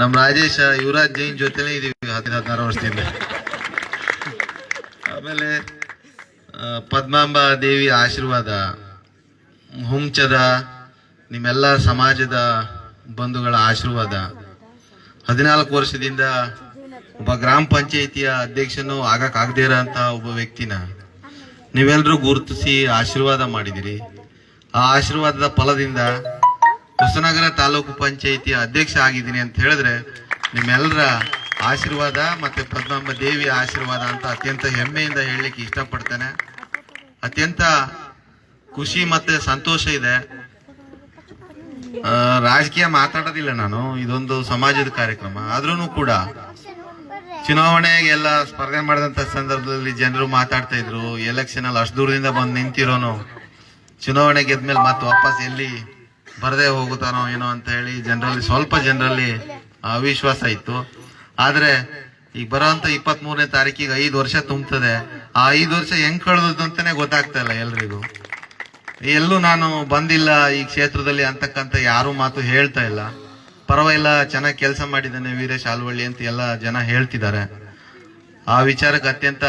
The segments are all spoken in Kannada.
ನಮ್ ರಾಜೇಶ, ಯುವರಾಜ್ ಜೈನ್ ಜೊತೆನೇ ಇದೀವಿ ಹದಿನ ಹದಿನಾರು ವರ್ಷದಿಂದ. ಆಮೇಲೆ ಪದ್ಮಾಂಬ ದೇವಿ ಆಶೀರ್ವಾದ, ಹುಂಚದ, ನಿಮ್ಮೆಲ್ಲ ಸಮಾಜದ ಬಂಧುಗಳ ಆಶೀರ್ವಾದ. ಹದಿನಾಲ್ಕು ವರ್ಷದಿಂದ ಒಬ್ಬ ಗ್ರಾಮ ಪಂಚಾಯಿತಿಯ ಅಧ್ಯಕ್ಷನು ಆಗಕ್ ಆಗದೇ ಇರೋಂತ ಒಬ್ಬ ವ್ಯಕ್ತಿನ ನೀವೆಲ್ಲರೂ ಗುರುತಿಸಿ ಆಶೀರ್ವಾದ ಮಾಡಿದಿರಿ. ಆ ಆಶೀರ್ವಾದದ ಫಲದಿಂದ ಹೊಸನಗರ ತಾಲೂಕು ಪಂಚಾಯಿತಿ ಅಧ್ಯಕ್ಷ ಆಗಿದ್ದೀನಿ ಅಂತ ಹೇಳಿದ್ರೆ ನಿಮ್ಮೆಲ್ಲರ ಆಶೀರ್ವಾದ ಮತ್ತೆ ಪದ್ಮಾಂಬ ದೇವಿ ಆಶೀರ್ವಾದ ಅಂತ ಅತ್ಯಂತ ಹೆಮ್ಮೆಯಿಂದ ಹೇಳಲಿಕ್ಕೆ ಇಷ್ಟಪಡ್ತೇನೆ. ಅತ್ಯಂತ ಖುಷಿ ಮತ್ತೆ ಸಂತೋಷ ಇದೆ. ರಾಜಕೀಯ ಮಾತಾಡೋದಿಲ್ಲ ನಾನು, ಇದೊಂದು ಸಮಾಜದ ಕಾರ್ಯಕ್ರಮ. ಆದ್ರೂ ಕೂಡ ಚುನಾವಣೆಗೆಲ್ಲ ಸ್ಪರ್ಧೆ ಮಾಡಿದಂತ ಸಂದರ್ಭದಲ್ಲಿ ಜನರು ಮಾತಾಡ್ತಾ ಇದ್ರು ಎಲೆಕ್ಷನ್ ಅಲ್ಲಿ ಅಷ್ಟು ದೂರದಿಂದ ಬಂದು ನಿಂತಿರೋನು, ಚುನಾವಣೆ ಗೆದ್ಮೇಲೆ ಮತ್ತೆ ವಾಪಸ್ ಎಲ್ಲಿ ಬರದೇ ಹೋಗುತ್ತಾನೋ ಏನೋ ಅಂತ ಹೇಳಿ ಜನರಲ್ಲಿ ಸ್ವಲ್ಪ ಜನರಲ್ಲಿ ಅವಿಶ್ವಾಸ ಇತ್ತು. ಆದರೆ ಈಗ ಬರೋವಂಥ ಇಪ್ಪತ್ತ್ ಮೂರನೇ ತಾರೀಕಿಗೆ ಐದು ವರ್ಷ ತುಂಬ್ತದೆ. ಆ ಐದು ವರ್ಷ ಹೆಂಗ್ ಕಳೆದು ಅಂತಾನೆ ಗೊತ್ತಾಗ್ತಾ ಇಲ್ಲ ಎಲ್ರಿಗೂ. ಎಲ್ಲೂ ನಾನು ಬಂದಿಲ್ಲ ಈ ಕ್ಷೇತ್ರದಲ್ಲಿ ಅಂತಕ್ಕಂಥ ಯಾರು ಮಾತು ಹೇಳ್ತಾ ಇಲ್ಲ. ಪರವಾಗಿಲ್ಲ, ಚೆನ್ನಾಗಿ ಕೆಲಸ ಮಾಡಿದ್ದಾನೆ ವೀರೇಶ್ ಆಲ್ವಳ್ಳಿ ಅಂತ ಎಲ್ಲ ಜನ ಹೇಳ್ತಿದ್ದಾರೆ. ಆ ವಿಚಾರಕ್ಕೆ ಅತ್ಯಂತ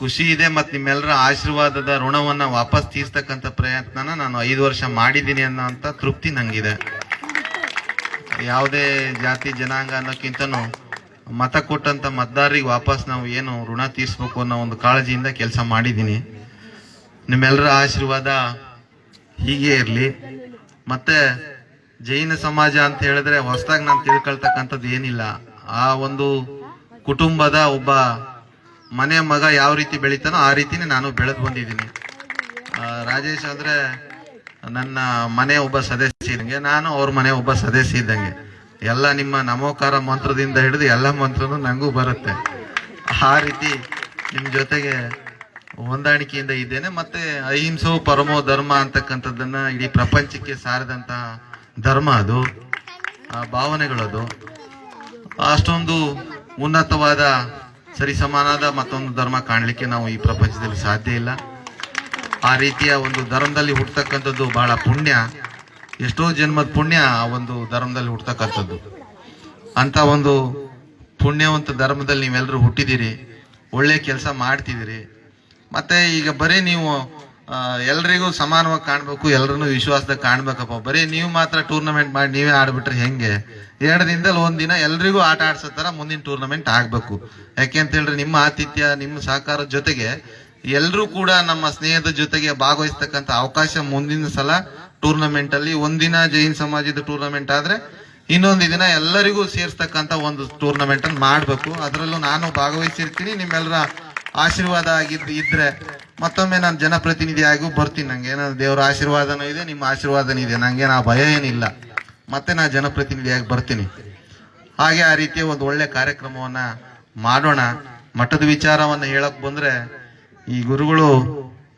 ಖುಷಿ ಇದೆ ಮತ್ತು ನಿಮ್ಮೆಲ್ಲರ ಆಶೀರ್ವಾದದ ಋಣವನ್ನ ವಾಪಸ್ ತೀರ್ಸ್ತಕ್ಕಂಥ ಪ್ರಯತ್ನನ ನಾನು ಐದು ವರ್ಷ ಮಾಡಿದ್ದೀನಿ ಅನ್ನೋ ಅಂತ ತೃಪ್ತಿ ನಂಗಿದೆ. ಯಾವುದೇ ಜಾತಿ ಜನಾಂಗ ಅನ್ನೋಕ್ಕಿಂತನೂ ಮತ ಕೊಟ್ಟಂಥ ಮತದಾರರಿಗೆ ವಾಪಸ್ ನಾವು ಏನು ಋಣ ತೀರ್ಸ್ಬೇಕು ಅನ್ನೋ ಒಂದು ಕಾಳಜಿಯಿಂದ ಕೆಲಸ ಮಾಡಿದ್ದೀನಿ. ನಿಮ್ಮೆಲ್ಲರ ಆಶೀರ್ವಾದ ಹೀಗೆ ಇರಲಿ. ಮತ್ತೆ ಜೈನ ಸಮಾಜ ಅಂತ ಹೇಳಿದ್ರೆ ಹೊಸದಾಗಿ ನಾನು ತಿಳ್ಕೊಳ್ತಕ್ಕಂಥದ್ದು ಏನಿಲ್ಲ. ಆ ಒಂದು ಕುಟುಂಬದ ಒಬ್ಬ ಮನೆ ಮಗ ಯಾವ ರೀತಿ ಬೆಳಿತಾನೋ ಆ ರೀತಿನೇ ನಾನು ಬೆಳೆದು ಬಂದಿದ್ದೀನಿ. ರಾಜೇಶ್ ಅಂದ್ರೆ ನನ್ನ ಮನೆ ಒಬ್ಬ ಸದಸ್ಯ ಇದ್ದಂಗೆ, ನಾನು ಅವ್ರ ಮನೆ ಒಬ್ಬ ಸದಸ್ಯ ಇದ್ದಂಗೆ. ಎಲ್ಲ ನಿಮ್ಮ ನಮೋಕಾರ ಮಂತ್ರದಿಂದ ಹಿಡಿದು ಎಲ್ಲ ಮಂತ್ರನೂ ನಂಗೂ ಬರುತ್ತೆ. ಆ ರೀತಿ ನಿಮ್ಮ ಜೊತೆಗೆ ಹೊಂದಾಣಿಕೆಯಿಂದ ಇದ್ದೇನೆ. ಮತ್ತೆ ಅಹಿಂಸೋ ಪರಮೋ ಧರ್ಮ ಅಂತಕ್ಕಂಥದ್ದನ್ನು ಇಡೀ ಪ್ರಪಂಚಕ್ಕೆ ಸಾರಿದಂತಹ ಧರ್ಮ ಅದು, ಆ ಭಾವನೆಗಳದು. ಅಷ್ಟೊಂದು ಉನ್ನತವಾದ ಸರಿಸಮಾನದ ಮತ್ತೊಂದು ಧರ್ಮ ಕಾಣಲಿಕ್ಕೆ ನಾವು ಈ ಪ್ರಪಂಚದಲ್ಲಿ ಸಾಧ್ಯ ಇಲ್ಲ. ಆ ರೀತಿಯ ಒಂದು ಧರ್ಮದಲ್ಲಿ ಹುಟ್ಟತಕ್ಕಂಥದ್ದು ಬಹಳ ಪುಣ್ಯ. ಎಷ್ಟೋ ಜನ್ಮದ ಪುಣ್ಯ ಆ ಒಂದು ಧರ್ಮದಲ್ಲಿ ಹುಟ್ಟತಕ್ಕಂಥದ್ದು. ಅಂತ ಒಂದು ಪುಣ್ಯವಂತ ಧರ್ಮದಲ್ಲಿ ನೀವೆಲ್ಲರೂ ಹುಟ್ಟಿದ್ದೀರಿ. ಒಳ್ಳೆ ಕೆಲಸ ಮಾಡ್ತಿದ್ದೀರಿ. ಮತ್ತೆ ಈಗ ಬರೀ ನೀವು ಎಲ್ರಿಗೂ ಸಮಾನವಾಗಿ ಕಾಣಬೇಕು ಎಲ್ಲರನ್ನೂ ವಿಶ್ವಾಸದಾಗ ಕಾಣ್ಬೇಕಪ್ಪ. ಬರೀ ನೀವು ಮಾತ್ರ ಟೂರ್ನಮೆಂಟ್ ಮಾಡಿ ನೀವೇ ಆಡ್ಬಿಟ್ರೆ ಹೆಂಗೆ? ಎರಡು ದಿನದಲ್ಲಿ ಒಂದಿನ ಎಲ್ರಿಗೂ ಆಟ ಆಡ್ಸೋ ಥರ ಮುಂದಿನ ಟೂರ್ನಮೆಂಟ್ ಆಗಬೇಕು. ಯಾಕೆ ಅಂತ ನಿಮ್ಮ ಆತಿಥ್ಯ, ನಿಮ್ಮ ಸಹಕಾರದ ಜೊತೆಗೆ ಎಲ್ಲರೂ ಕೂಡ ನಮ್ಮ ಸ್ನೇಹದ ಜೊತೆಗೆ ಭಾಗವಹಿಸ್ತಕ್ಕಂಥ ಅವಕಾಶ ಮುಂದಿನ ಸಲ ಟೂರ್ನಮೆಂಟ್ ಅಲ್ಲಿ. ಒಂದಿನ ಜೈನ್ ಸಮಾಜದ ಟೂರ್ನಮೆಂಟ್ ಆದ್ರೆ ಇನ್ನೊಂದು ದಿನ ಎಲ್ಲರಿಗೂ ಸೇರಿಸ್ತಕ್ಕಂಥ ಒಂದು ಟೂರ್ನಮೆಂಟ್ ಅನ್ನು ಮಾಡಬೇಕು. ಅದರಲ್ಲೂ ನಾನು ಭಾಗವಹಿಸಿರ್ತೀನಿ. ನಿಮ್ಮೆಲ್ಲರ ಆಶೀರ್ವಾದ ಆಗಿದ್ದು ಇದ್ರೆ ಮತ್ತೊಮ್ಮೆ ನಾನು ಜನಪ್ರತಿನಿಧಿಯಾಗೂ ಬರ್ತೀನಿ. ನಂಗೆ ಏನಾದ್ರು ದೇವರ ಆಶೀರ್ವಾದನೂ ಇದೆ, ನಿಮ್ಮ ಆಶೀರ್ವಾದನೂ ಇದೆ. ನಂಗೆ ನಾ ಭಯ ಏನಿಲ್ಲ. ಮತ್ತೆ ನಾ ಜನಪ್ರತಿನಿಧಿಯಾಗಿ ಬರ್ತೀನಿ. ಹಾಗೆ ಆ ರೀತಿಯ ಒಂದು ಒಳ್ಳೆ ಕಾರ್ಯಕ್ರಮವನ್ನ ಮಾಡೋಣ. ಮಠದ ವಿಚಾರವನ್ನ ಹೇಳಕ್ ಬಂದ್ರೆ ಈ ಗುರುಗಳು,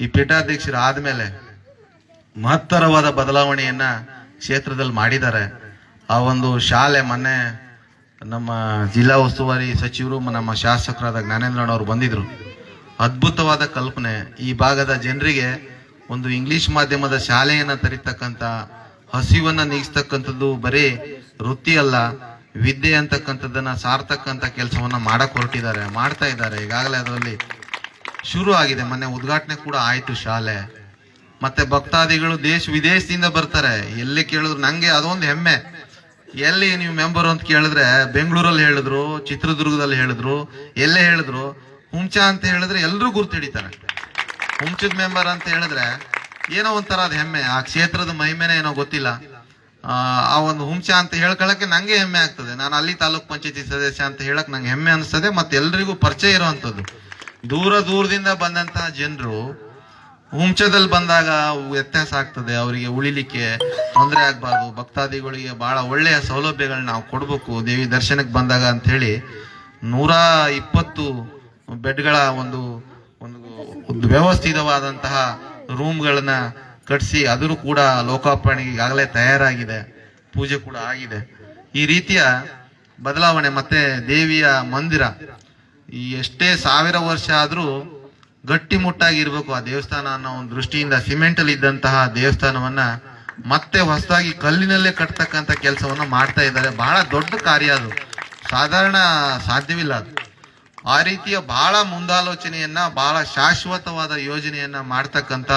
ಈ ಪೀಠಾಧ್ಯಕ್ಷರು ಆದ್ಮೇಲೆ ಮಹತ್ತರವಾದ ಬದಲಾವಣೆಯನ್ನ ಕ್ಷೇತ್ರದಲ್ಲಿ ಮಾಡಿದ್ದಾರೆ. ಆ ಒಂದು ಶಾಲೆ ಮೊನ್ನೆ ನಮ್ಮ ಜಿಲ್ಲಾ ಉಸ್ತುವಾರಿ ಸಚಿವರು, ನಮ್ಮ ಶಾಸಕರಾದ ಜ್ಞಾನೇಂದ್ರಣ್ಣವರು ಬಂದಿದ್ರು. ಅದ್ಭುತವಾದ ಕಲ್ಪನೆ. ಈ ಭಾಗದ ಜನರಿಗೆ ಒಂದು ಇಂಗ್ಲಿಷ್ ಮಾಧ್ಯಮದ ಶಾಲೆಯನ್ನ ತರಿತಕ್ಕಂತ, ಹಸಿವನ್ನ ನೀಗಿಸ್ತಕ್ಕಂಥದ್ದು ಬರೀ ವೃತ್ತಿ ಅಲ್ಲ, ವಿದ್ಯೆ ಅಂತಕ್ಕಂಥದ್ದನ್ನ ಸಾರ್ತಕ್ಕಂಥ ಕೆಲಸವನ್ನ ಮಾಡಕ್ ಹೊರಟಿದ್ದಾರೆ, ಮಾಡ್ತಾ ಇದ್ದಾರೆ. ಈಗಾಗಲೇ ಅದರಲ್ಲಿ ಶುರು ಆಗಿದೆ. ಮೊನ್ನೆ ಉದ್ಘಾಟನೆ ಕೂಡ ಆಯಿತು ಶಾಲೆ. ಮತ್ತೆ ಭಕ್ತಾದಿಗಳು ದೇಶ ವಿದೇಶದಿಂದ ಬರ್ತಾರೆ. ಎಲ್ಲಿ ಕೇಳಿದ್ರು ನನಗೆ ಅದೊಂದು ಹೆಮ್ಮೆ. ಎಲ್ಲಿ ನೀವು ಮೆಂಬರ್ ಅಂತ ಕೇಳಿದ್ರೆ ಬೆಂಗಳೂರಲ್ಲಿ ಹೇಳಿದ್ರು, ಚಿತ್ರದುರ್ಗದಲ್ಲಿ ಹೇಳಿದ್ರು, ಎಲ್ಲೇ ಹೇಳಿದ್ರು ಹುಂಚ ಅಂತ ಹೇಳಿದ್ರೆ ಎಲ್ಲರೂ ಗುರ್ತು ಹಿಡಿತಾರೆ. ಹುಂಚದ ಮೆಂಬರ್ ಅಂತ ಹೇಳಿದ್ರೆ ಏನೋ ಒಂಥರ ಅದು ಹೆಮ್ಮೆ. ಆ ಕ್ಷೇತ್ರದ ಮಹಿಮೆನೇ ಏನೋ ಗೊತ್ತಿಲ್ಲ. ಆ, ಒಂದು ಹುಂಚ ಅಂತ ಹೇಳ್ಕೊಳಕ್ಕೆ ನಂಗೆ ಹೆಮ್ಮೆ ಆಗ್ತದೆ. ನಾನು ಅಲ್ಲಿ ತಾಲೂಕ್ ಪಂಚಾಯತಿ ಸದಸ್ಯ ಅಂತ ಹೇಳಕ್ ನಂಗೆ ಹೆಮ್ಮೆ ಅನಿಸ್ತದೆ. ಮತ್ತೆ ಎಲ್ರಿಗೂ ಪರಿಚಯ ಇರುವಂತದ್ದು ದೂರ ದೂರದಿಂದ ಬಂದಂತಹ ಜನರು ಹುಂಚದಲ್ಲಿ ಬಂದಾಗ ವ್ಯತ್ಯಾಸ ಆಗ್ತದೆ. ಅವರಿಗೆ ಉಳಿಲಿಕ್ಕೆ ತೊಂದರೆ ಆಗ್ಬಾರ್ದು. ಭಕ್ತಾದಿಗಳಿಗೆ ಬಹಳ ಒಳ್ಳೆಯ ಸೌಲಭ್ಯಗಳನ್ನ ನಾವು ಕೊಡಬೇಕು. ದೇವಿ ದರ್ಶನಕ್ಕೆ ಬಂದಾಗ ಅಂತ ಹೇಳಿ ನೂರ ಇಪ್ಪತ್ತು ಬೆಡ್ಗಳ ಒಂದು ಒಂದು ವ್ಯವಸ್ಥಿತವಾದಂತಹ ರೂಮ್ಗಳನ್ನ ಕಟ್ಟಿಸಿ ಅದನ್ನು ಕೂಡ ಲೋಕಾರ್ಪಣೆಗೆ ಈಗಾಗಲೇ ತಯಾರಾಗಿದೆ, ಪೂಜೆ ಕೂಡ ಆಗಿದೆ. ಈ ರೀತಿಯ ಬದಲಾವಣೆ ಮತ್ತೆ ದೇವಿಯ ಮಂದಿರ, ಈ ಎಷ್ಟೇ ಸಾವಿರ ವರ್ಷ ಆದರೂ ಗಟ್ಟಿಮುಟ್ಟಾಗಿ ಇರಬೇಕು ಆ ದೇವಸ್ಥಾನ ಅನ್ನೋ ಒಂದು ದೃಷ್ಟಿಯಿಂದ ಸಿಮೆಂಟಲ್ಲಿ ಇದ್ದಂತಹ ದೇವಸ್ಥಾನವನ್ನ ಮತ್ತೆ ಹೊಸದಾಗಿ ಕಲ್ಲಿನಲ್ಲೇ ಕಟ್ತಕ್ಕಂಥ ಕೆಲಸವನ್ನು ಮಾಡ್ತಾ ಇದ್ದಾರೆ. ಬಹಳ ದೊಡ್ಡ ಕಾರ್ಯ ಅದು. ಸಾಧಾರಣ ಸಾಧ್ಯವಿಲ್ಲ ಅದು. ಆ ರೀತಿಯ ಬಹಳ ಮುಂದಾಲೋಚನೆಯನ್ನ, ಬಹಳ ಶಾಶ್ವತವಾದ ಯೋಜನೆಯನ್ನ ಮಾಡ್ತಕ್ಕಂತ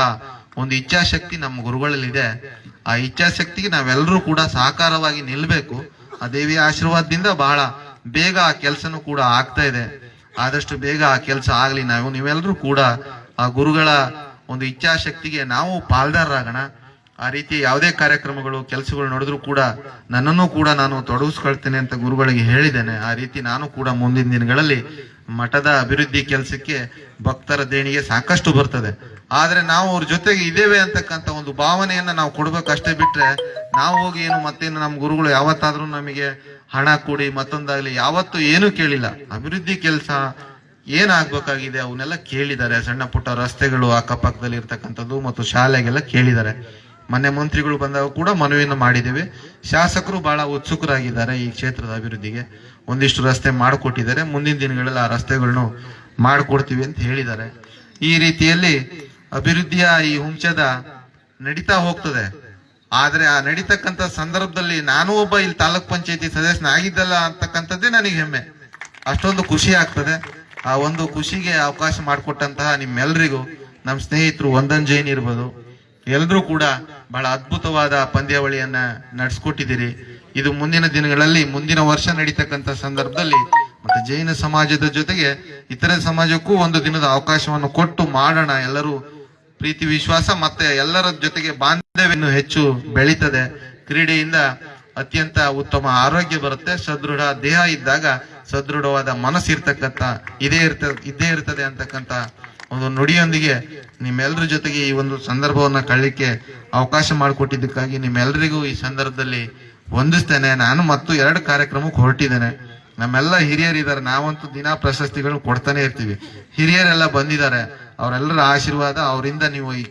ಒಂದು ಇಚ್ಛಾಶಕ್ತಿ ನಮ್ಮ ಗುರುಗಳಲ್ಲಿದೆ. ಆ ಇಚ್ಛಾಶಕ್ತಿಗೆ ನಾವೆಲ್ಲರೂ ಕೂಡ ಸಹಕಾರವಾಗಿ ನಿಲ್ಬೇಕು. ಆ ದೇವಿಯ ಆಶೀರ್ವಾದದಿಂದ ಬಹಳ ಬೇಗ ಆ ಕೆಲಸನೂ ಕೂಡ ಆಗ್ತಾ ಇದೆ. ಆದಷ್ಟು ಬೇಗ ಆ ಕೆಲಸ ಆಗ್ಲಿ. ನಾವು, ನೀವೆಲ್ಲರೂ ಕೂಡ ಆ ಗುರುಗಳ ಒಂದು ಇಚ್ಛಾಶಕ್ತಿಗೆ ನಾವು ಪಾಲ್ದಾರರಾಗೋಣ. ಆ ರೀತಿ ಯಾವುದೇ ಕಾರ್ಯಕ್ರಮಗಳು, ಕೆಲಸಗಳು ನಡೆದ್ರೂ ಕೂಡ ನನ್ನನ್ನು ಕೂಡ ನಾನು ತೊಡಗಿಸ್ಕೊಳ್ತೇನೆ ಅಂತ ಗುರುಗಳಿಗೆ ಹೇಳಿದ್ದೇನೆ. ಆ ರೀತಿ ನಾನು ಕೂಡ ಮುಂದಿನ ದಿನಗಳಲ್ಲಿ ಮಠದ ಅಭಿವೃದ್ಧಿ ಕೆಲಸಕ್ಕೆ ಭಕ್ತರ ದೇಣಿಗೆ ಸಾಕಷ್ಟು ಬರ್ತದೆ. ಆದರೆ ನಾವು ಅವ್ರ ಜೊತೆಗೆ ಇದ್ದೇವೆ ಅಂತಕ್ಕಂಥ ಒಂದು ಭಾವನೆಯನ್ನ ನಾವು ಕೊಡ್ಬೇಕಷ್ಟೇ ಬಿಟ್ರೆ ನಾವು ಹೋಗಿ ಏನು ಮತ್ತೇನು ನಮ್ಮ ಗುರುಗಳು ಯಾವತ್ತಾದರೂ ನಮಗೆ ಹಣ ಕೊಡಿ, ಮತ್ತೊಂದಾಗ್ಲಿ ಯಾವತ್ತೂ ಏನು ಕೇಳಿಲ್ಲ. ಅಭಿವೃದ್ಧಿ ಕೆಲಸ ಏನಾಗಬೇಕಾಗಿದೆ ಅವನ್ನೆಲ್ಲ ಕೇಳಿದ್ದಾರೆ. ಸಣ್ಣ ಪುಟ್ಟ ರಸ್ತೆಗಳು ಅಕ್ಕಪಕ್ಕದಲ್ಲಿ ಇರ್ತಕ್ಕಂಥದ್ದು ಮತ್ತು ಶಾಲೆಗೆಲ್ಲ ಕೇಳಿದ್ದಾರೆ. ಮೊನ್ನೆ ಮಂತ್ರಿಗಳು ಬಂದಾಗ ಕೂಡ ಮನವಿಯನ್ನು ಮಾಡಿದ್ದೇವೆ. ಶಾಸಕರು ಬಹಳ ಉತ್ಸುಕರಾಗಿದ್ದಾರೆ ಈ ಕ್ಷೇತ್ರದ ಅಭಿವೃದ್ಧಿಗೆ. ಒಂದಿಷ್ಟು ರಸ್ತೆ ಮಾಡಿಕೊಟ್ಟಿದ್ದಾರೆ. ಮುಂದಿನ ದಿನಗಳಲ್ಲಿ ಆ ರಸ್ತೆಗಳನ್ನು ಮಾಡಿಕೊಡ್ತೀವಿ ಅಂತ ಹೇಳಿದ್ದಾರೆ. ಈ ರೀತಿಯಲ್ಲಿ ಅಭಿವೃದ್ಧಿಯ ಈ ಹುಂಚದ ನಡೀತಾ ಹೋಗ್ತದೆ. ಆದರೆ ಆ ನಡೀತಕ್ಕಂಥ ಸಂದರ್ಭದಲ್ಲಿ ನಾನು ಒಬ್ಬ ಇಲ್ಲಿ ತಾಲೂಕ್ ಪಂಚಾಯತಿ ಸದಸ್ಯನಾಗಿದ್ದಲ್ಲ ಅಂತಕ್ಕಂಥದ್ದೇ ನನಗೆ ಹೆಮ್ಮೆ. ಅಷ್ಟೊಂದು ಖುಷಿ ಆಗ್ತದೆ. ಆ ಒಂದು ಖುಷಿಗೆ ಅವಕಾಶ ಮಾಡಿಕೊಟ್ಟಂತಹ ನಿಮ್ಮೆಲ್ಲರಿಗೂ ನಮ್ಮ ಸ್ನೇಹಿತರು ವಂದನ್ ಜೈನ್ ಇರ್ಬೋದು ಎಲ್ಲರೂ ಕೂಡ ಬಹಳ ಅದ್ಭುತವಾದ ಪಂದ್ಯಾವಳಿಯನ್ನ ನಡೆಸ್ಕೊಟ್ಟಿದ್ದೀರಿ. ಇದು ಮುಂದಿನ ದಿನಗಳಲ್ಲಿ, ಮುಂದಿನ ವರ್ಷ ನಡೀತಕ್ಕಂತ ಸಂದರ್ಭದಲ್ಲಿ ಮತ್ತೆ ಜೈನ ಸಮಾಜದ ಜೊತೆಗೆ ಇತರ ಸಮಾಜಕ್ಕೂ ಒಂದು ದಿನದ ಅವಕಾಶವನ್ನು ಕೊಟ್ಟು ಮಾಡೋಣ. ಎಲ್ಲರೂ ಪ್ರೀತಿ, ವಿಶ್ವಾಸ ಮತ್ತೆ ಎಲ್ಲರ ಜೊತೆಗೆ ಬಾಂಧವ್ಯನ್ನು ಹೆಚ್ಚು ಬೆಳೀತದೆ. ಕ್ರೀಡೆಯಿಂದ ಅತ್ಯಂತ ಉತ್ತಮ ಆರೋಗ್ಯ ಬರುತ್ತೆ. ಸದೃಢ ದೇಹ ಇದ್ದಾಗ ಸದೃಢವಾದ ಮನಸ್ಸಿರ್ತಕ್ಕಂಥ, ಇದೇ ಇರ್ತ, ಇದ್ದೇ ಇರ್ತದೆ ಅಂತಕ್ಕಂಥ ಒಂದು ನುಡಿಯೊಂದಿಗೆ ನಿಮ್ಮೆಲ್ಲರ ಜೊತೆಗೆ ಈ ಒಂದು ಸಂದರ್ಭವನ್ನ ಕಳಲಿಕ್ಕೆ ಅವಕಾಶ ಮಾಡಿಕೊಟ್ಟಿದ್ದಕ್ಕಾಗಿ ನಿಮ್ಮೆಲ್ಲರಿಗೂ ಈ ಸಂದರ್ಭದಲ್ಲಿ ವಂದಿಸ್ತೇನೆ. ನಾನು ಮತ್ತು ಎರಡು ಕಾರ್ಯಕ್ರಮಕ್ಕೆ ಹೊರಟಿದ್ದೇನೆ. ನಮ್ಮೆಲ್ಲ ಹಿರಿಯರಿದ್ದಾರೆ. ನಾವಂತೂ ದಿನಾ ಪ್ರಶಸ್ತಿಗಳು ಕೊಡ್ತಾನೆ ಇರ್ತೀವಿ. ಹಿರಿಯರೆಲ್ಲ ಬಂದಿದ್ದಾರೆ. ಅವರೆಲ್ಲರ ಆಶೀರ್ವಾದ ಅವರಿಂದ ನೀವು ಈ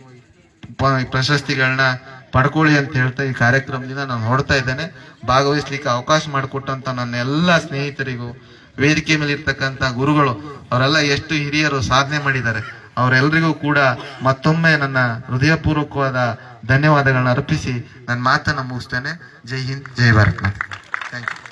ಪ್ರಶಸ್ತಿಗಳನ್ನ ಪಡ್ಕೊಳ್ಳಿ ಅಂತ ಹೇಳ್ತಾ ಈ ಕಾರ್ಯಕ್ರಮದಿಂದ ನಾನು ನೋಡ್ತಾ ಇದ್ದೇನೆ. ಭಾಗವಹಿಸ್ಲಿಕ್ಕೆ ಅವಕಾಶ ಮಾಡಿಕೊಟ್ಟಂತ ನನ್ನ ಎಲ್ಲ ಸ್ನೇಹಿತರಿಗೂ, ವೇದಿಕೆ ಮೇಲೆ ಇರ್ತಕ್ಕಂಥ ಗುರುಗಳು, ಅವರೆಲ್ಲ ಎಷ್ಟು ಹಿರಿಯರು ಸಾಧನೆ ಮಾಡಿದ್ದಾರೆ. ಅವರೆಲ್ಲರಿಗೂ ಕೂಡ ಮತ್ತೊಮ್ಮೆ ನನ್ನ ಹೃದಯಪೂರ್ವಕವಾದ ಧನ್ಯವಾದಗಳನ್ನ ಅರ್ಪಿಸಿ ನನ್ನ ಮಾತನ್ನು ಮುಗಿಸ್ತೇನೆ. Jai Hind, Jai Bharat thank you